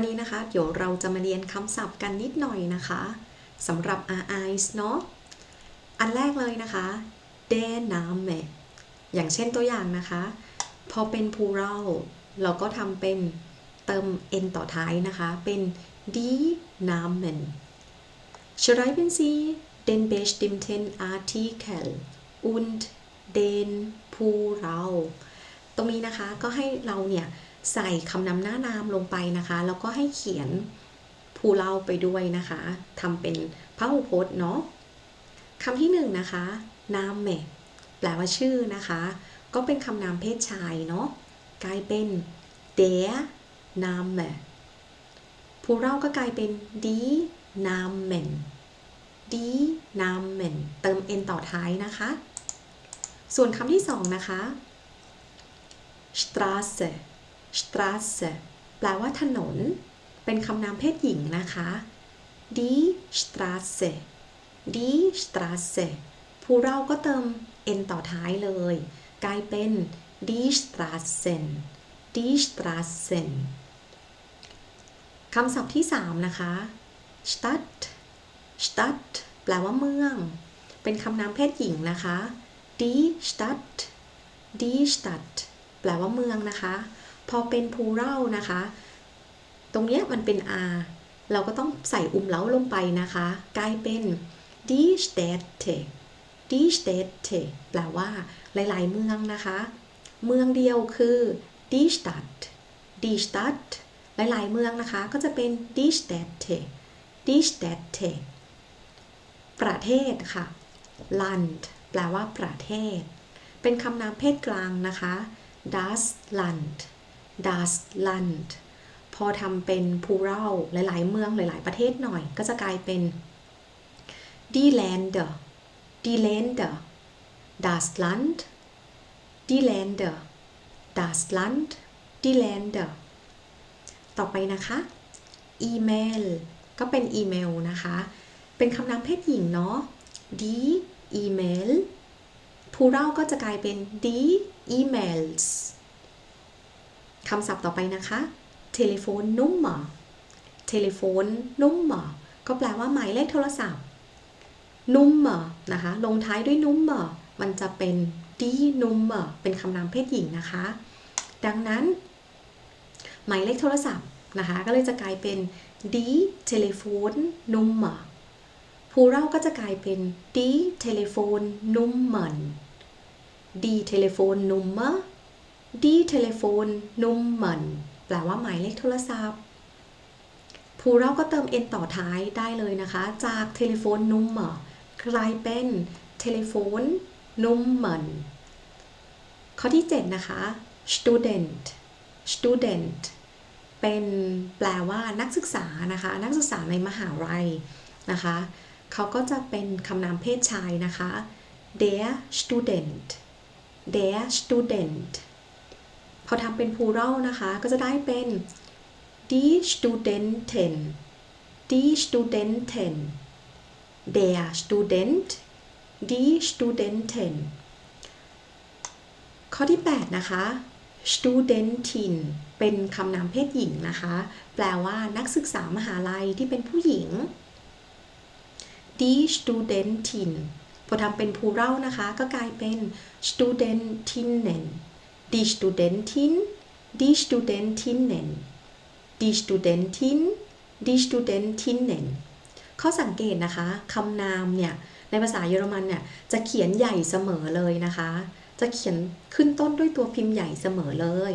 วันนี้นะคะ เดี๋ยวเราจะมาเรียนคำศัพท์กันนิดหน่อยนะคะสำหรับ r i s เนาะอันแรกเลยนะคะ dename อย่างเช่นตัวอย่างนะคะ พอเป็น plural เราก็ทำเป็นเติม n ต่อท้ายนะคะ เป็น die Namen Schreiben Sie den bestimmten Artikel und den Plural ตรงนี้นะคะก็ให้เราเนี่ย ใส่คำนำหน้านามลงไปนะคะ แล้วก็ให้เขียนผู้เล่าไปด้วยนะคะทำเป็นพหูพจน์เนาะคำที่หนึ่งนะคะ นามเมแปลว่าชื่อนะคะ ก็เป็นคำนามเพศชายเนาะกลายเป็น der Name ผู้เล่าก็กลายเป็น die Namen die Namen เติม n ต่อท้ายนะคะ ส่วนคำที่สองนะคะ Straße Straße แปลว่าถนน เป็นคำนามเพศหญิงนะคะ die Straße die Straße ผู้เราก็เติม n ต่อท้ายเลย กลายเป็น die Straßen die Straßen คำศัพท์ที่ 3 นะคะ Stadt Stadt แปลว่าเมือง เป็นคำนามเพศหญิงนะคะ die Stadt die Stadt แปลว่าเมืองนะคะ พอเป็น plural นะคะ ตรงเนี้ยมันเป็น r เราก็ต้องใส่อุ้มเล้าลงไปนะคะ กลายเป็น die Städte die Städte แปลว่า หลาย ๆ เมืองนะคะ เมืองเดียวคือ die Stadt die Stadt หลาย ๆ เมืองนะคะ ก็จะเป็น die Städte die Städte ประเทศค่ะ land แปลว่าประเทศ เป็นคำนามเพศกลางนะคะ das Land das Land พอทำเป็น plural หลาย ๆ เมืองหลาย ๆ ประเทศหน่อย ก็จะกลายเป็น die Länder die Länder das Land die Länder das Land die Länder ต่อไปนะคะ email ก็เป็นอีเมลนะคะ เป็นคำนามเพศหญิงเนาะ die email plural ก็จะกลายเป็น die emails คำศัพท์ต่อไปนะคะเทเลโฟนนุ่มหมอเทเลโฟนนุ่มหมอก็แปลว่าหมายเลขโทรศัพท์ นุ่มหมอนะคะลงท้ายด้วยนุ่มหมอมันจะเป็นดีนุ่มหมอเป็นคำนามเพศหญิงนะคะ ดังนั้น หมายเลขโทรศัพท์นะคะ ก็เลยจะกลายเป็นดีเทเลโฟนนุ่มหมอพูเราก็จะกลายเป็นดีเทเลโฟนนุ่มหมันดีเทเลโฟนนุ่มเมอ ดีเทเลโฟนนุ่มหมันแปลว่าหมายเลขโทรศัพท์ผู้เราก็เติม n ต่อท้ายได้เลยนะคะ จากเทเลโฟนนุ่มหมกลายเป็นเทเลโฟนนุ่มหมันข้อที่ 7 นะคะ student student เป็นแปลว่านักศึกษานะคะ นักศึกษาในมหาลัยนะคะ เขาก็จะเป็นคำนามเพศชายนะคะ their student their student พอทำเป็น plural นะคะ ก็จะได้เป็น die Studenten die Studenten der Student die Studenten ข้อที่ 8 นะคะ Studentin เป็นคำนามเพศหญิงนะคะ แปลว่านักศึกษามหาลัยที่เป็นผู้หญิง die Studentin พอทำเป็น plural นะคะ ก็กลายเป็น Studentinnen die Studentin die Studentinnen die Studentin die Studentinnen ข้อสังเกตนะคะคำนามเนี่ยในภาษาเยอรมันเนี่ยจะเขียนใหญ่เสมอเลยนะคะ จะเขียนขึ้นต้นด้วยตัวพิมพ์ใหญ่เสมอเลย